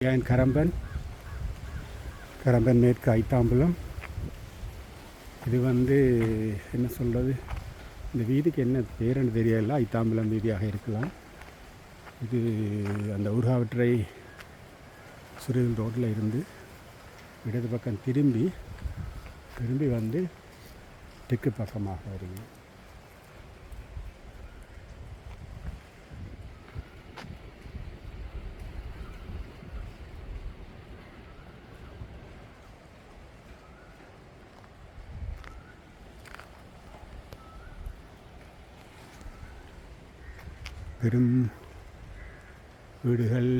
என் கரம்பன் கரம்பன் மேற்கு ஐத்தாம்பலம் இது வந்து என்ன சொல்கிறது இந்த வீதிக்கு என்ன பேருன்னு தெரியல ஐத்தாம்பலம் வீதியாக இருக்கலாம். இது அந்த ஊர்காவற்றை சுரியல் ரோட்டில் இருந்து இடது பக்கம் திரும்பி திரும்பி வந்து தெற்கு பக்கமாக வருது பெரும் வீடுகள்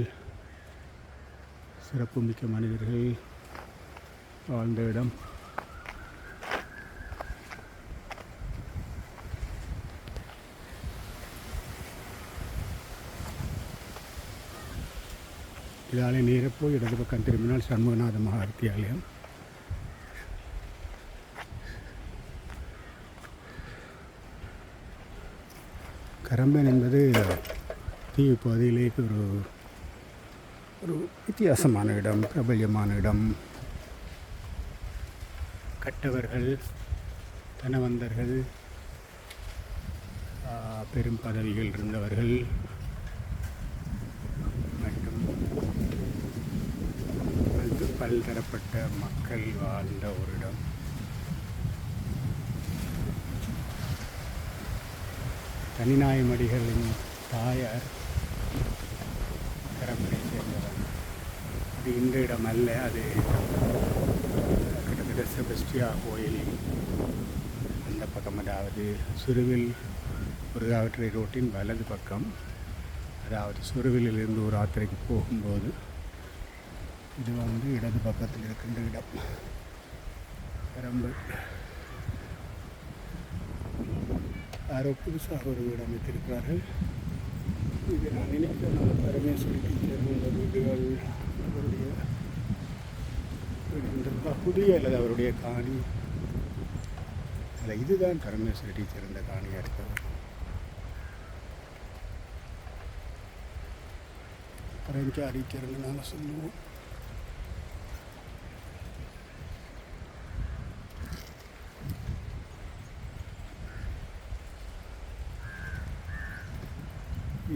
சிறப்புமிக்க மனிதர்கள் வாழ்ந்த இடம். இதாலே நீரப்போ இடது பக்கம் திரும்பினால் சண்முகநாத மகார்த்தி கரம்பன் என்பது தீவு பகுதியிலே ஒரு ஒரு வித்தியாசமான இடம் பிரபல்யமான இடம். கட்டவர்கள் தனவந்தர்கள் பெரும் பதவிகள் இருந்தவர்கள் மற்றும் பல்தரப்பட்ட மக்கள் வாழ்ந்த ஒரு இடம். தனிநாயமடிகளின் தாயார் கரம்பனை சேர்ந்தவர். அது இந்த இடம் அல்ல அது கிட்டத்தட்ட செபஸ்டியா கோயில் அந்த பக்கம் அதாவது சுருவில் முருகாவற்றை ரோட்டின் வலது பக்கம். அதாவது சுருவிலிருந்து ஒரு ஆத்திரைக்கு போகும்போது இது வந்து இடது பக்கத்தில் இருக்கின்ற இடம். கரம்பு யாரோ புதுசாக ஒரு வீடு அமைத்திருக்கிறார்கள் இது நான் நினைக்கிறேன் பரமேஸ்வரி டீச்சர் இந்த வீடுகள் அவருடைய புதிய அல்லது அவருடைய காணி. அல்ல இதுதான் பரமேஸ்வரி டீச்சர் இந்த காணியாக இருக்கிறது. பரஞ்சாரி டீச்சர்னு நாங்கள் சொல்லுவோம்.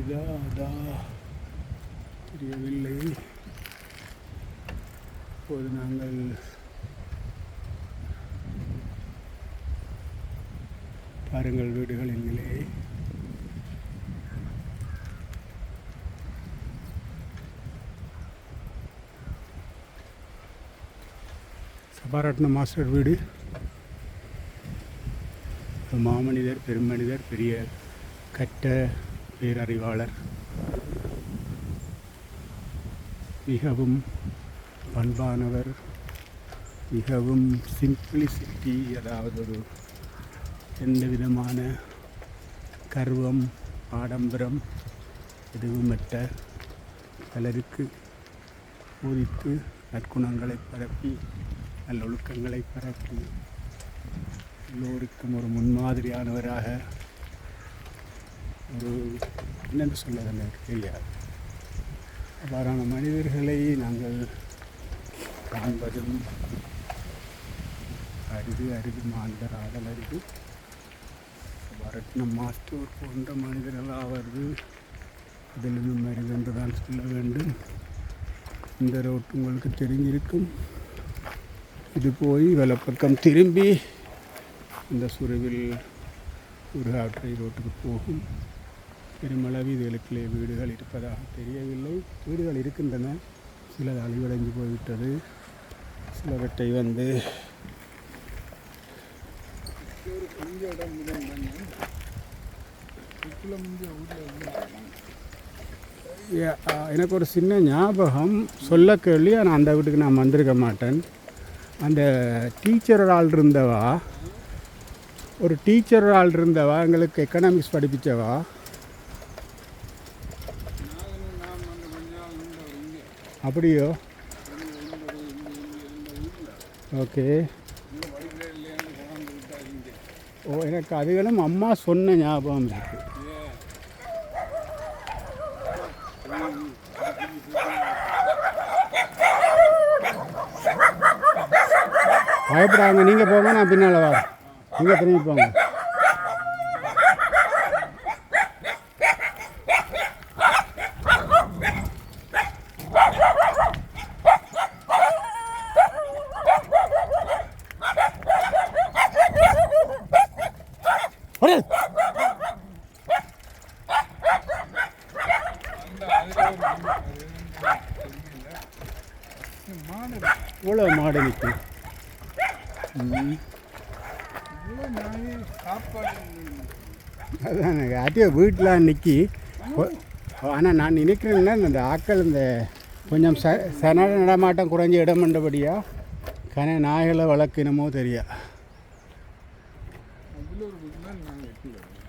இதா அதா. தெரியவில்லை இப்போது நாங்கள் பாருங்கள் வீடுகளின் நிலையை சபாரட்ன மாஸ்டர் வீடு. மாமனிதர் பெருமனிதர் பெரிய கட்ட பேரறிவாளர். மிகவும் பண்பானவர் மிகவும் சிம்பிளிசிட்டி அதாவது ஒரு எந்த விதமான கர்வம் ஆடம்பரம் எதுவுமற்ற பலருக்கு போதித்து நற்குணங்களை பரப்பி நல்லொழுக்கங்களை பரப்பி எல்லோருக்கும் ஒரு முன்மாதிரியானவராக அது என்னென்று சொல்வது எனக்கு தெரியாது. அவ்வாறான மனிதர்களை நாங்கள் காண்பதும் அரிது அரிது மாந்தர் ஆடல் அரிது. வரட்னம் மாஸ்டர் போன்ற மனிதர்களாவது இதிலும் அரிது என்று தான் சொல்ல வேண்டும். இந்த ரோட் உங்களுக்கு தெரிஞ்சிருக்கும் இது போய் வலப்பக்கம் திரும்பி இந்த சுருவில் ஒரு ஆற்றை ரோட்டுக்கு போகும். பெருமளவு இதுகளுக்குள்ளே வீடுகள் இருப்பதாக தெரியவில்லை. வீடுகள் இருக்கின்றன. சிலது அழிவடைந்து போய்விட்டது. சிலவற்றை வந்து எனக்கு ஒரு சின்ன ஞாபகம். சொல்ல கேள்வி ஆனால் அந்த வீட்டுக்கு நான் வந்திருக்க மாட்டேன். அந்த டீச்சர் ஆள் இருந்தவா? ஒரு டீச்சர் ஆள் இருந்தவா? எங்களுக்கு எக்கனாமிக்ஸ் படிப்பிச்சவா? அப்படியோ? ஓகே. ஓ எனக்கு அதுகளும் அம்மா சொன்ன ஞாபகம் இருக்கு. பயப்படாங்க நீங்கள் போங்க நான் பின்னால் வரேன். நீங்கள் திரும்பி போங்க. இவ்வளோ மாடு நிற்கும் அதான் அதே வீட்டில் நிற்கி ஆனால் நான் நினைக்கிறேன்னா இந்த ஆக்கள் இந்த கொஞ்சம் ச சன நடமாட்டம் குறைஞ்ச இடம் பண்ணபடியா கன நாய்களை வளர்க்கணுமோ தெரியா அதில் ஒரு வீட்டில் நாங்கள் வெட்டி வருவோம்